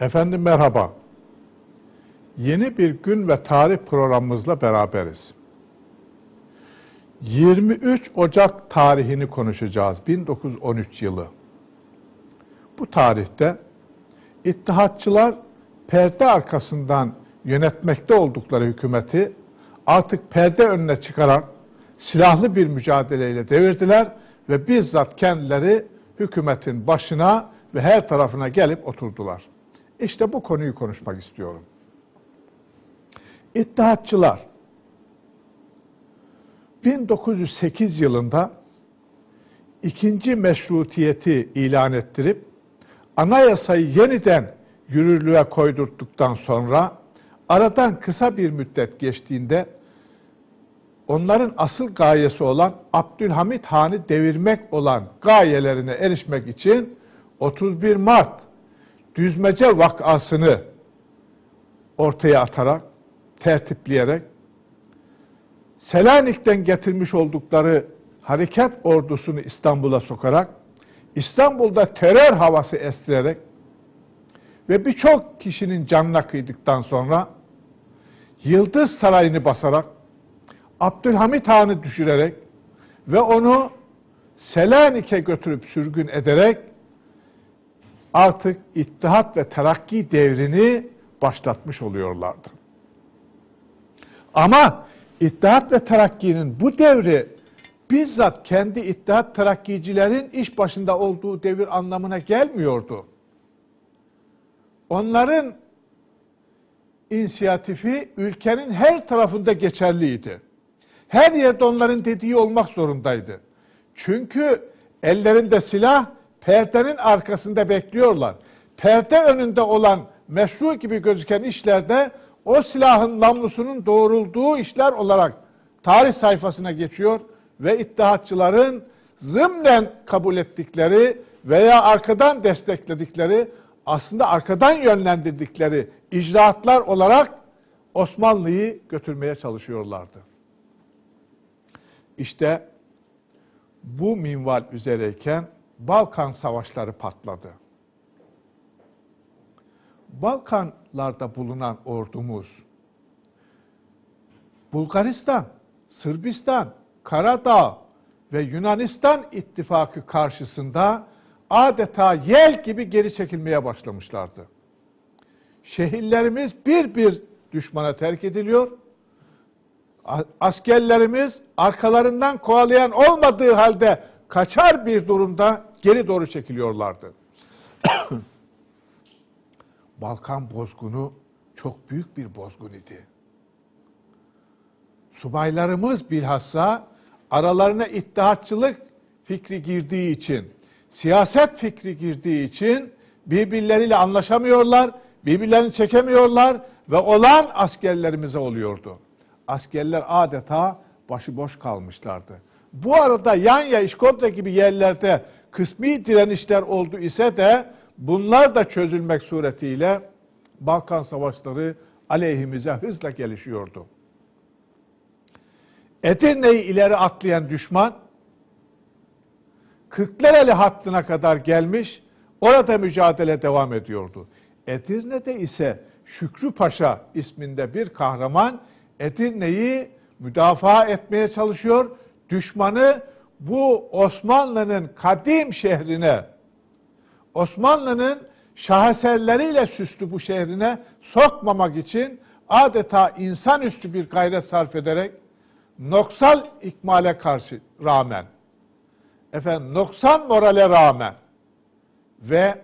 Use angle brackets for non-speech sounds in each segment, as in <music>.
Efendim merhaba. Yeni bir gün ve tarih programımızla beraberiz. 23 Ocak tarihini konuşacağız. 1913 yılı. Bu tarihte İttihatçılar perde arkasından yönetmekte oldukları hükümeti artık perde önüne çıkarak silahlı bir mücadeleyle devirdiler ve bizzat kendileri hükümetin başına ve her tarafına gelip oturdular. İşte bu konuyu konuşmak istiyorum. İttihatçılar 1908 yılında ikinci meşrutiyeti ilan ettirip anayasayı yeniden yürürlüğe koydurduktan sonra aradan kısa bir müddet geçtiğinde onların asıl gayesi olan Abdülhamit Han'ı devirmek olan gayelerine erişmek için 31 Mart düzmece vakasını ortaya atarak, tertipleyerek Selanik'ten getirmiş oldukları harekat ordusunu İstanbul'a sokarak, İstanbul'da terör havası estirerek ve birçok kişinin canına kıydıktan sonra Yıldız Sarayı'nı basarak, Abdülhamit Han'ı düşürerek ve onu Selanik'e götürüp sürgün ederek artık İttihat ve Terakki devrini başlatmış oluyorlardı. Ama İttihat ve Terakki'nin bu devri bizzat kendi İttihat Terakkicilerin iş başında olduğu devir anlamına gelmiyordu. Onların inisiyatifi ülkenin her tarafında geçerliydi. Her yerde onların dediği olmak zorundaydı. Çünkü ellerinde silah perdenin arkasında bekliyorlar. Perde önünde olan meşru gibi gözüken işlerde o silahın namlusunun doğrulduğu işler olarak tarih sayfasına geçiyor ve iddiatçıların zımnen kabul ettikleri veya arkadan destekledikleri aslında arkadan yönlendirdikleri icraatlar olarak Osmanlı'yı götürmeye çalışıyorlardı. İşte bu minval üzereyken Balkan savaşları patladı. Balkanlarda bulunan ordumuz Bulgaristan, Sırbistan, Karadağ ve Yunanistan ittifakı karşısında adeta yel gibi geri çekilmeye başlamışlardı. Şehirlerimiz bir bir düşmana terk ediliyor. Askerlerimiz arkalarından kovalayan olmadığı halde kaçar bir durumda geri doğru çekiliyorlardı. <coughs> Balkan bozgunu çok büyük bir bozgun idi. Subaylarımız bilhassa aralarına ittihatçılık fikri girdiği için, siyaset fikri girdiği için birbirleriyle anlaşamıyorlar, birbirlerini çekemiyorlar ve olan askerlerimize oluyordu. Askerler adeta başıboş kalmışlardı. Bu arada Yanya, İşkodra gibi yerlerde kısmi direnişler oldu ise de bunlar da çözülmek suretiyle Balkan savaşları aleyhimize hızla gelişiyordu. Edirne'yi ileri atlayan düşman Kırklareli hattına kadar gelmiş, orada mücadele devam ediyordu. Edirne'de ise Şükrü Paşa isminde bir kahraman Edirne'yi müdafaa etmeye çalışıyor. Düşmanı bu Osmanlı'nın kadim şehrine, Osmanlı'nın şaheserleriyle süslü bu şehrine sokmamak için adeta insanüstü bir gayret sarf ederek noksal ikmale karşı rağmen, efendim noksan morale rağmen ve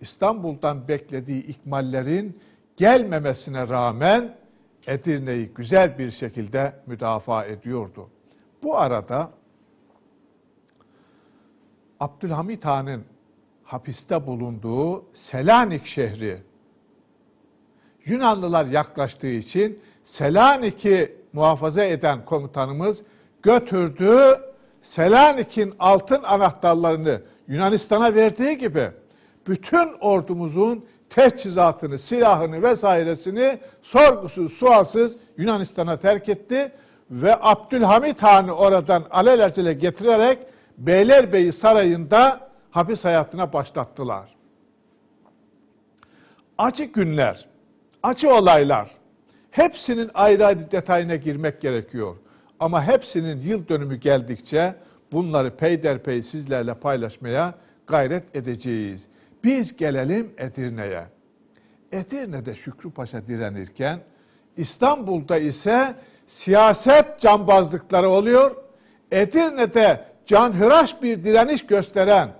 İstanbul'dan beklediği ikmallerin gelmemesine rağmen Edirne'yi güzel bir şekilde müdafaa ediyordu. Bu arada Abdülhamit Han'ın hapiste bulunduğu Selanik şehri. Yunanlılar yaklaştığı için Selanik'i muhafaza eden komutanımız götürdü Selanik'in altın anahtarlarını Yunanistan'a verdiği gibi bütün ordumuzun teçhizatını, silahını vesairesini sorgusuz, sualsız Yunanistan'a terk etti ve Abdülhamit Han'ı oradan alelacele getirerek Beylerbeyi Sarayı'nda hapis hayatına başlattılar. acı günler, acı olaylar. Hepsinin ayrı ayrı detayına girmek gerekiyor. Ama hepsinin yıl dönümü geldikçe bunları peyderpey sizlerle paylaşmaya gayret edeceğiz. Biz gelelim Edirne'ye. Edirne'de Şükrü Paşa direnirken İstanbul'da ise siyaset cambazlıkları oluyor. Edirne'de canhıraş bir direniş gösteren,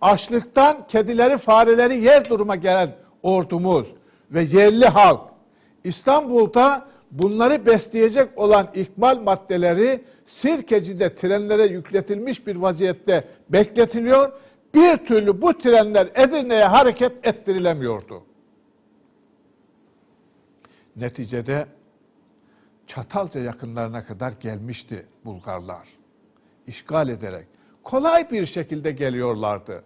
açlıktan kedileri fareleri yer duruma gelen ordumuz ve yerli halk İstanbul'da bunları besleyecek olan ikmal maddeleri Sirkeci'de trenlere yükletilmiş bir vaziyette bekletiliyor. Bir türlü bu trenler Edirne'ye hareket ettirilemiyordu. Neticede Çatalca yakınlarına kadar gelmişti Bulgarlar. İşgal ederek kolay bir şekilde geliyorlardı.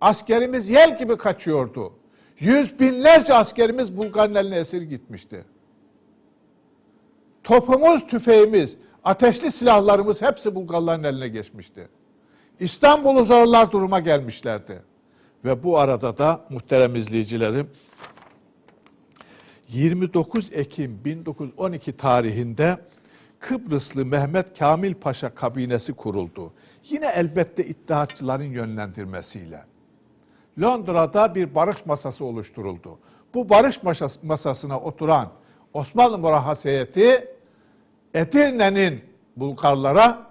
Askerimiz yel gibi kaçıyordu. Yüz binlerce askerimiz Bulgar'ın eline esir gitmişti. Topumuz, tüfeğimiz, ateşli silahlarımız hepsi Bulgarların eline geçmişti. İstanbul'u zorlar duruma gelmişlerdi. Ve bu arada da muhterem izleyicilerim 29 Ekim 1912 tarihinde Kıbrıslı Mehmet Kamil Paşa kabinesi kuruldu. Yine elbette iddiatçıların yönlendirmesiyle. Londra'da bir barış masası oluşturuldu. Bu barış masasına oturan Osmanlı Murahhas heyeti Edirne'nin Bulgarlara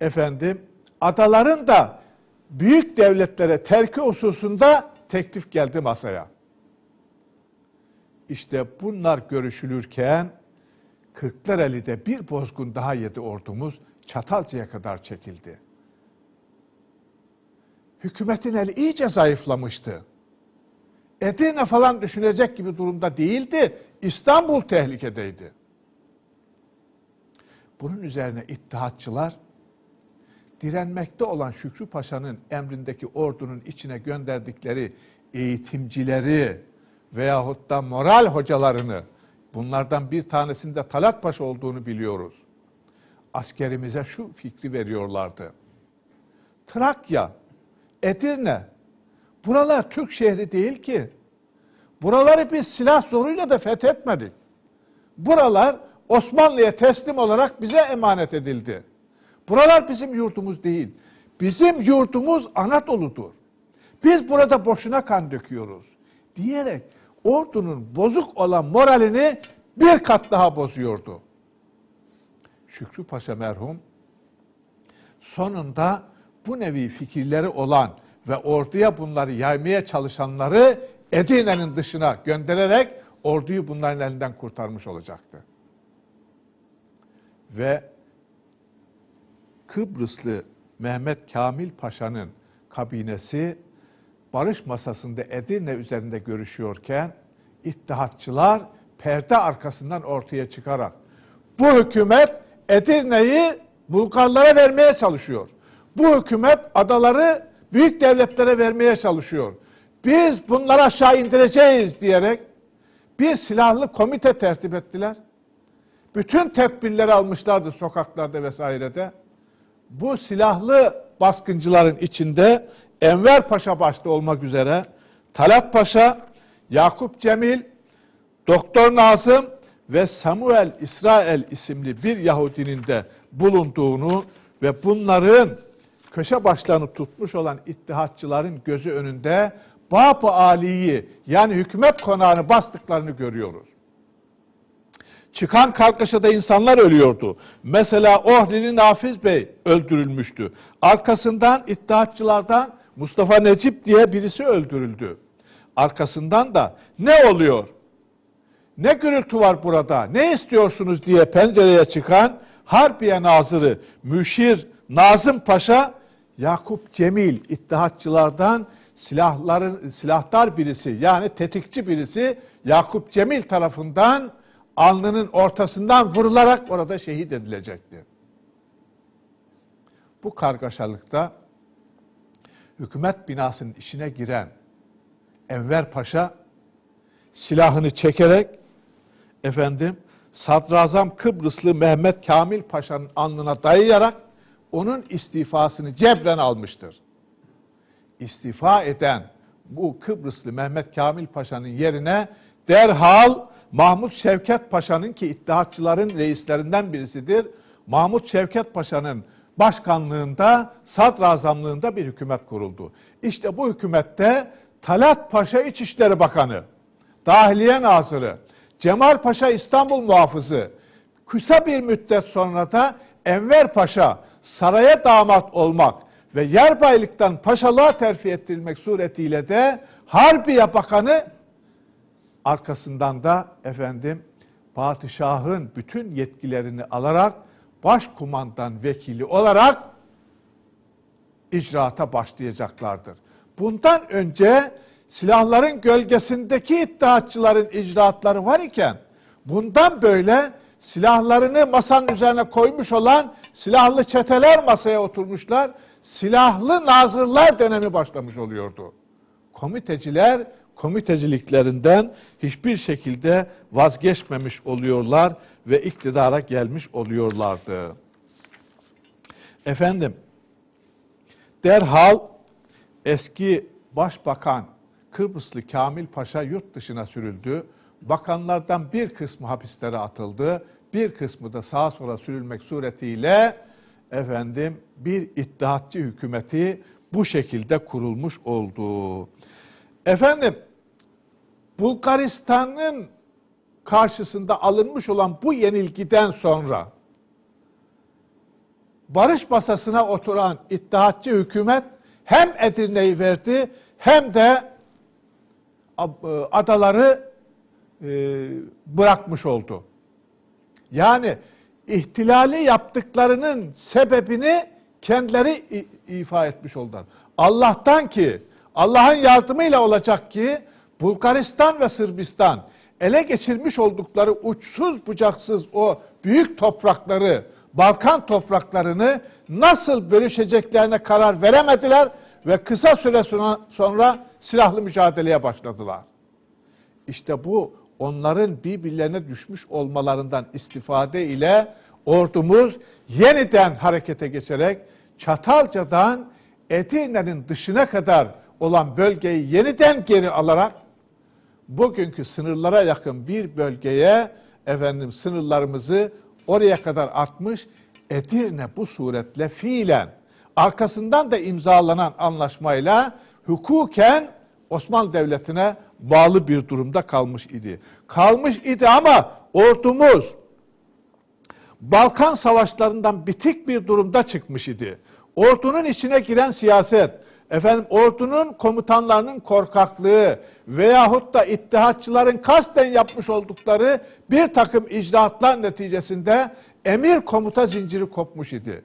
efendim adaların da büyük devletlere terki hususunda teklif geldi masaya. İşte bunlar görüşülürken Kırklareli'de bir bozgun daha yedi ordumuz Çatalca'ya kadar çekildi. Hükümetin eli iyice zayıflamıştı. Edirne falan düşünecek gibi durumda değildi. İstanbul tehlikedeydi. Bunun üzerine ittihatçılar direnmekte olan Şükrü Paşa'nın emrindeki ordunun içine gönderdikleri eğitimcileri veyahut da moral hocalarını bunlardan bir tanesinde Talat Paşa olduğunu biliyoruz. Askerimize şu fikri veriyorlardı. Trakya, Edirne, buralar Türk şehri değil ki. Buraları biz silah zoruyla da fethetmedik. Buralar Osmanlı'ya teslim olarak bize emanet edildi. Buralar bizim yurdumuz değil. Bizim yurdumuz Anadolu'dur. Biz burada boşuna kan döküyoruz diyerek ordunun bozuk olan moralini bir kat daha bozuyordu. Şükrü Paşa merhum sonunda bu nevi fikirleri olan ve orduya bunları yaymaya çalışanları Edirne'nin dışına göndererek orduyu bunların elinden kurtarmış olacaktı. Ve Kıbrıslı Mehmet Kamil Paşa'nın kabinesi barış masasında Edirne üzerinde görüşüyorken İttihatçılar perde arkasından ortaya çıkarak bu hükümet Edirne'yi Bulgarlara vermeye çalışıyor. Bu hükümet adaları büyük devletlere vermeye çalışıyor. Biz bunları aşağı indireceğiz diyerek bir silahlı komite tertip ettiler. Bütün tedbirleri almışlardı sokaklarda vesairede. Bu silahlı baskıncıların içinde Enver Paşa başta olmak üzere Talat Paşa, Yakup Cemil, Doktor Nazım ve Samuel İsrail isimli bir Yahudinin de bulunduğunu ve bunların köşe başlarını tutmuş olan ittihatçıların gözü önünde Bab-ı Ali'yi yani hükümet konağını bastıklarını görüyoruz. Çıkan kargaşada insanlar ölüyordu. Mesela Ohri'nin Nafiz Bey öldürülmüştü. Arkasından iddiatçılardan Mustafa Necip diye birisi öldürüldü. Arkasından da ne oluyor? Ne gürültü var burada? Ne istiyorsunuz diye pencereye çıkan Harbiye Nazırı Müşir Nazım Paşa Yakup Cemil iddihatçılardan silahların silahtar birisi yani tetikçi birisi Yakup Cemil tarafından alnının ortasından vurularak orada şehit edilecekti. Bu kargaşalıkta hükümet binasının içine giren Enver Paşa silahını çekerek efendim Sadrazam Kıbrıslı Mehmet Kamil Paşa'nın alnına dayayarak onun istifasını cebren almıştır. İstifa eden bu Kıbrıslı Mehmet Kamil Paşa'nın yerine derhal Mahmut Şevket Paşa'nın ki İttihatçıların reislerinden birisidir. Mahmut Şevket Paşa'nın başkanlığında, sadrazamlığında bir hükümet kuruldu. İşte bu hükümette Talat Paşa İçişleri Bakanı, Dahiliye Nazırı, Cemal Paşa İstanbul Muhafızı, kısa bir müddet sonra da Enver Paşa saraya damat olmak ve yerbaylıktan paşalığa terfi ettirilmek suretiyle de Harbiye Bakanı arkasından da efendim padişahın bütün yetkilerini alarak başkumandan vekili olarak icraata başlayacaklardır. Bundan önce silahların gölgesindeki iddiatçıların icraatları var iken bundan böyle silahlarını masanın üzerine koymuş olan silahlı çeteler masaya oturmuşlar. Silahlı nazırlar dönemi başlamış oluyordu. Komiteciler komiteciliklerinden hiçbir şekilde vazgeçmemiş oluyorlar ve iktidara gelmiş oluyorlardı. Efendim, derhal eski başbakan Kıbrıslı Kamil Paşa yurt dışına sürüldü. Bakanlardan bir kısmı hapislere atıldı. Bir kısmı da sağa sola sürülmek suretiyle efendim bir iddiatçı hükümeti bu şekilde kurulmuş oldu. Efendim Bulgaristan'ın karşısında alınmış olan bu yenilgiden sonra barış masasına oturan iddiatçı hükümet hem Edirne'yi verdi hem de adaları e, bırakmış oldu. Yani ihtilali yaptıklarının sebebini kendileri ifa etmiş oldular. Allah'tan ki Allah'ın yardımıyla olacak ki Bulgaristan ve Sırbistan ele geçirmiş oldukları uçsuz bucaksız o büyük toprakları, Balkan topraklarını nasıl bölüşeceklerine karar veremediler ve kısa süre sonra silahlı mücadeleye başladılar. İşte bu onların birbirlerine düşmüş olmalarından istifade ile ordumuz yeniden harekete geçerek Çatalca'dan Edirne'nin dışına kadar olan bölgeyi yeniden geri alarak bugünkü sınırlara yakın bir bölgeye efendim sınırlarımızı oraya kadar atmış Edirne bu suretle fiilen arkasından da imzalanan anlaşmayla hukuken Osmanlı Devleti'ne bağlı bir durumda kalmış idi. Kalmış idi ama ordumuz Balkan savaşlarından bitik bir durumda çıkmış idi. Ordunun içine giren siyaset, efendim ordunun komutanlarının korkaklığı veyahut da ittihatçıların kasten yapmış oldukları bir takım icraatlar neticesinde emir komuta zinciri kopmuş idi.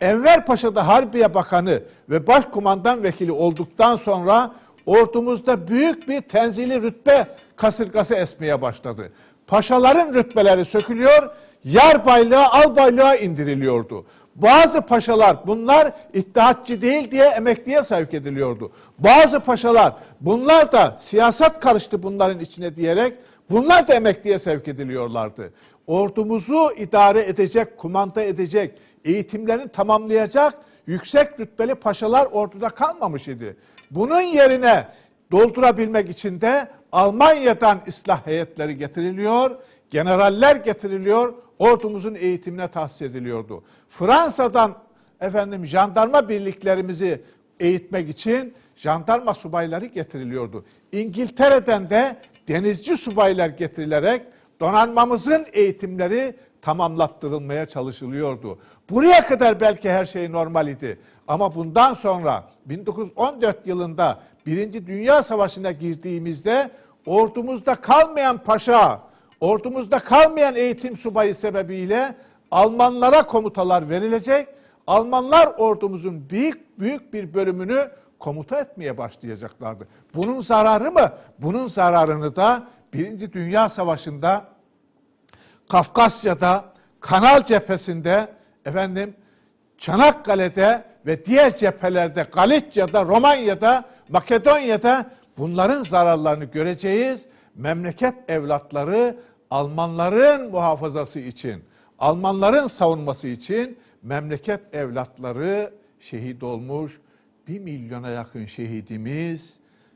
Enver Paşa da Harbiye Bakanı ve Başkumandan Vekili olduktan sonra ordumuzda büyük bir tenzili rütbe kasırgası esmeye başladı. Paşaların rütbeleri sökülüyor, yar baylığa, al baylığa indiriliyordu. Bazı paşalar bunlar iddiatçı değil diye emekliye sevk ediliyordu. Bazı paşalar bunlar da siyaset karıştı bunların içine diyerek bunlar da emekliye sevk ediliyorlardı. Ordumuzu idare edecek, kumanda edecek, eğitimlerini tamamlayacak yüksek rütbeli paşalar orduda kalmamış idi. Bunun yerine doldurabilmek için de Almanya'dan ıslah heyetleri getiriliyor, generaller getiriliyor, ordumuzun eğitimine tahsis ediliyordu. Fransa'dan efendim jandarma birliklerimizi eğitmek için jandarma subayları getiriliyordu. İngiltere'den de denizci subaylar getirilerek donanmamızın eğitimleri tamamlattırılmaya çalışılıyordu. Buraya kadar belki her şey normal idi. Ama bundan sonra 1914 yılında Birinci Dünya Savaşı'na girdiğimizde ordumuzda kalmayan paşa, ordumuzda kalmayan eğitim subayı sebebiyle Almanlara komutalar verilecek. Almanlar ordumuzun büyük büyük bir bölümünü komuta etmeye başlayacaklardı. Bunun zararı mı? Bunun zararını da Birinci Dünya Savaşı'nda Kafkasya'da, Kanal cephesinde, efendim Çanakkale'de ve diğer cephelerde, Galicia'da, Romanya'da, Makedonya'da bunların zararlarını göreceğiz. Memleket evlatları Almanların muhafazası için, Almanların savunması için memleket evlatları şehit olmuş. Bir milyona yakın şehidimiz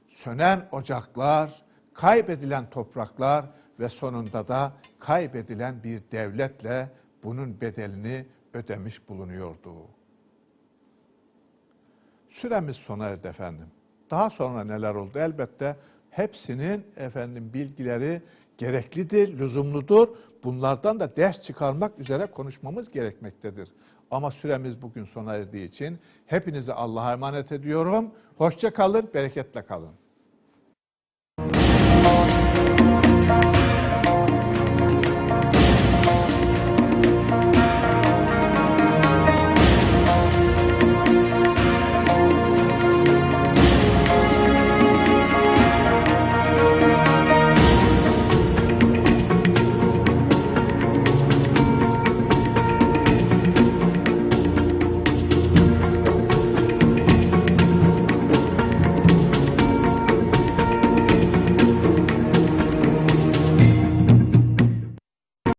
sönen ocaklar, kaybedilen topraklar ve sonunda da kaybedilen bir devletle bunun bedelini ödemiş bulunuyordu. Süremiz sona erdi efendim. Daha sonra neler oldu? Elbette hepsinin efendim bilgileri gereklidir, lüzumludur. Bunlardan da ders çıkarmak üzere konuşmamız gerekmektedir. Ama süremiz bugün sona erdiği için hepinizi Allah'a emanet ediyorum. Hoşça kalın, bereketle kalın.